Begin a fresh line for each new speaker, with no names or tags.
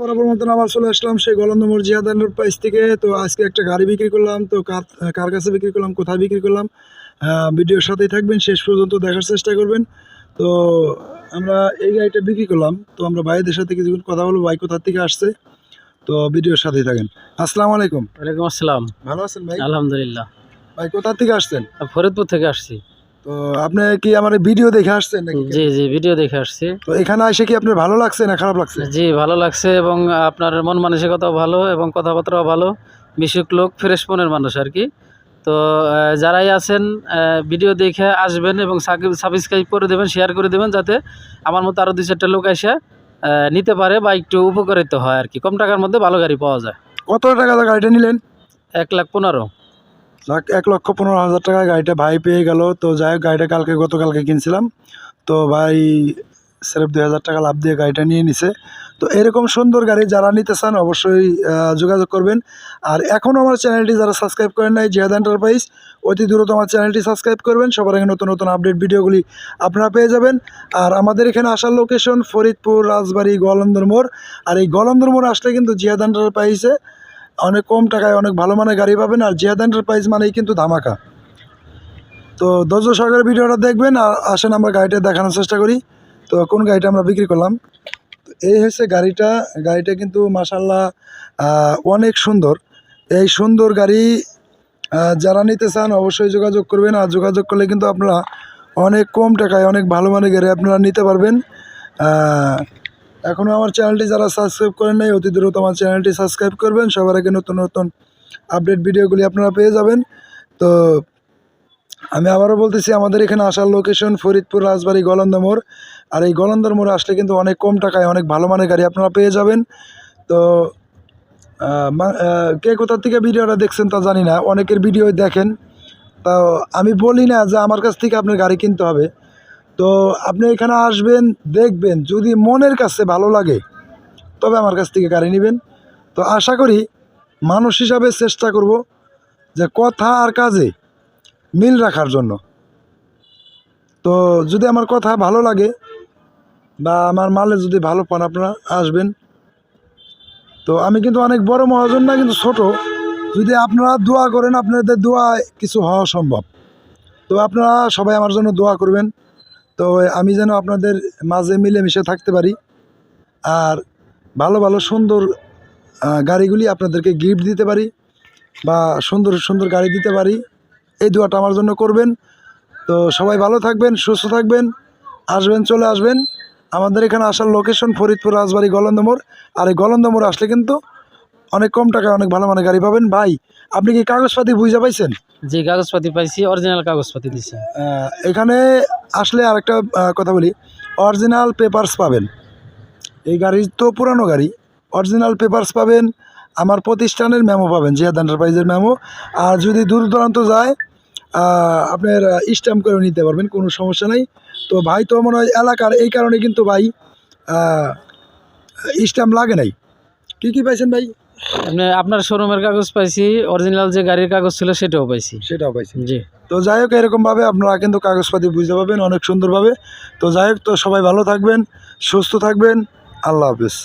বরাবর মতন আবার চলে আসলাম সেই গলন্দমোর জিয়াদানের প্রাইস থেকে। তো আজকে একটা গাড়ি বিক্রি করলাম তো কার কার কাছে বিক্রি করলাম কোথায় বিক্রি করলাম ভিডিওর সাথেই থাকবেন শেষ পর্যন্ত দেখার চেষ্টা করবেন। তো আমরা এই গাড়িটা বিক্রি করলাম তো আমরা ভাইদের সাথে কিছু কথা বলব ভাই কোথার থেকে আসছে তো ভিডিওর সাথেই থাকেন। আসসালামু আলাইকুম।
ওয়ালাইকুম আসসালাম।
ভালো আছেন ভাই?
আলহামদুলিল্লাহ।
ভাই কোথা থেকে আসছেন?
ফরিদপুর থেকে আসছি।
তো আপনি কি আমার ভিডিও দেখে আসছেন নাকি?
জি জি ভিডিও দেখে আসছি।
তো এখানে এসে কি আপনার ভালো লাগছে না খারাপ লাগছে?
জি ভালো লাগছে এবং আপনার মন মানসিকতাও ভালো এবং কথাবার্তাও ভালো। মিশুক লোক ফ্রেশ মনের মানুষ আর কি। তো যারাই আছেন ভিডিও দেখে আসবেন এবং সাবস্ক্রাইব করে দেবেন শেয়ার করে দেবেন যাতে আমার মতো আরও দুই চারটা লোক এসে নিতে পারে বা একটু উপকারিত হয় আর কি। কম টাকার মধ্যে ভালো গাড়ি পাওয়া যায়।
কত টাকা গাড়িটা নিলেন?
এক লাখ পনেরো।
লাখ এক লক্ষ পনেরো হাজার টাকায় গাড়িটা ভাই পেয়ে গেল। তো যাই হোক, গাড়িটা কালকে, গতকালকে কিনছিলাম। তো ভাই স্রেফ দুই হাজার টাকা লাভ দিয়ে গাড়িটা নিয়ে নিছে। তো এরকম সুন্দর গাড়ি যারা নিতে চান অবশ্যই যোগাযোগ করবেন। আর এখনও আমার চ্যানেলটি যারা সাবস্ক্রাইব করেন নাই, জিহাদ এন্টারপ্রাইজ, অতি দ্রুত আমার চ্যানেলটি সাবস্ক্রাইব করবেন। সবার আগে নতুন নতুন আপডেট ভিডিওগুলি আপনারা পেয়ে যাবেন। আর আমাদের এখানে আসার লোকেশন ফরিদপুর, রাজবাড়ি, গোয়ালন্দর মোড়। আর এই গোয়ালন্দর মোড় আসলে কিন্তু জিহাদ এন্টারপ্রাইজে। অনেক কম টাকায় অনেক ভালো মানের গাড়ি পাবেন আর জিয়াদ এন্টারপ্রাইজ মানেই কিন্তু ধামাকা। তো ধৈর্য সহকারে ভিডিওটা দেখবেন আর আসেন আমরা গাড়িটা দেখানোর চেষ্টা করি। তো কোন গাড়িটা আমরা বিক্রি করলাম? এই হচ্ছে গাড়িটা। গাড়িটা কিন্তু মাসাল্লাহ অনেক সুন্দর। এই সুন্দর গাড়ি যারা নিতে চান অবশ্যই যোগাযোগ করবেন আর যোগাযোগ করলে কিন্তু আপনারা অনেক কম টাকায় অনেক ভালো মানের গাড়ি আপনারা নিতে পারবেন। এখনও আমার চ্যানেলটি যারা সাবস্ক্রাইব করেন নাই, অতি দ্রুত আমার চ্যানেলটি সাবস্ক্রাইব করবেন। সবার আগে নতুন নতুন আপডেট ভিডিওগুলি আপনারা পেয়ে যাবেন। তো আমি আবারও বলতেছি, আমাদের এখানে আসার লোকেশন ফরিদপুর, রাজবাড়ি, গলন্দা মোড়। আর এই গলন্দার মোড়ে আসলে কিন্তু অনেক কম টাকায় অনেক ভালো মানের গাড়ি আপনারা পেয়ে যাবেন। তো কে কোথার থেকে ভিডিওটা দেখছেন তা জানি না, অনেকের ভিডিও দেখেন। তো আমি বলি না যে আমার কাছ থেকে আপনার গাড়ি কিনতে হবে। তো আপনি এখানে আসবেন, দেখবেন, যদি মনের কাছে ভালো লাগে, তবে আমার কাছ থেকে গাড়ি নেবেন। তো আশা করি মানুষ হিসাবে চেষ্টা করব যে কথা আর কাজে মিল রাখার জন্য। তো যদি আমার কথা ভালো লাগে বা আমার মালে যদি ভালো পান আপনারা, আসবেন। তো আমি কিন্তু অনেক বড় মহাজন না, কিন্তু ছোট। যদি আপনারা দোয়া করেন, আপনাদের দোয়ায় কিছু হওয়া সম্ভব। তো আপনারা সবাই আমার জন্য দোয়া করবেন। তো আমি যেন আপনাদের মাঝে মিলেমিশে থাকতে পারি। আর ভালো ভালো, সুন্দর গাড়িগুলি আপনাদেরকে গিফট দিতে পারি বা সুন্দর সুন্দর গাড়ি দিতে পারি। এই দোয়াটা আমার জন্য করবেন। তো সবাই ভালো থাকবেন, সুস্থ থাকবেন, আসবেন, চলে আসবেন। আমাদের এখানে আসার লোকেশন ফরিদপুর রাজবাড়ি গলন্দমোড়। আর এই গলন্দমোড় আসলে কিন্তু অনেক কম টাকায় অনেক ভালো মানে গাড়ি পাবেন। ভাই আপনি কি কাগজপাতি বুঝে পাইছেন?
জি কাগজপাতি পাইছি অরিজিনাল কাগজপাতি দিছে।
এখানে আসলে আরেকটা কথা বলি। অরিজিনাল পেপারস পাবেন। এই গাড়ি তো পুরানো গাড়ি। অরিজিনাল পেপারস পাবেন আমার প্রতিষ্ঠানের মেমো পাবেন জিয়াদ এন্টারপ্রাইজের মেমো আর যদি দূর দূরান্ত যায় আপনার স্ট্যাম্প করে নিতে পারবেন কোনো সমস্যা নেই। তো ভাই তো মনে হয় এলাকার এই কারণে কিন্তু ভাই স্ট্যাম্প লাগে নাই। কী কি পাইছেন ভাই?
আপনি আপনার শোরুমের কাগজ পাইছি অরিজিনাল যে গাড়ির কাগজ ছিল সেটাও পাইছি।
সেটাও পাইছি
জি।
তো যাই হোক এরকমভাবে আপনারা কিন্তু কাগজপাতি বুঝতে পারবেন অনেক সুন্দরভাবে। তো যাই হোক তো সবাই ভালো থাকবেন সুস্থ থাকবেন আল্লাহ হাফিজ।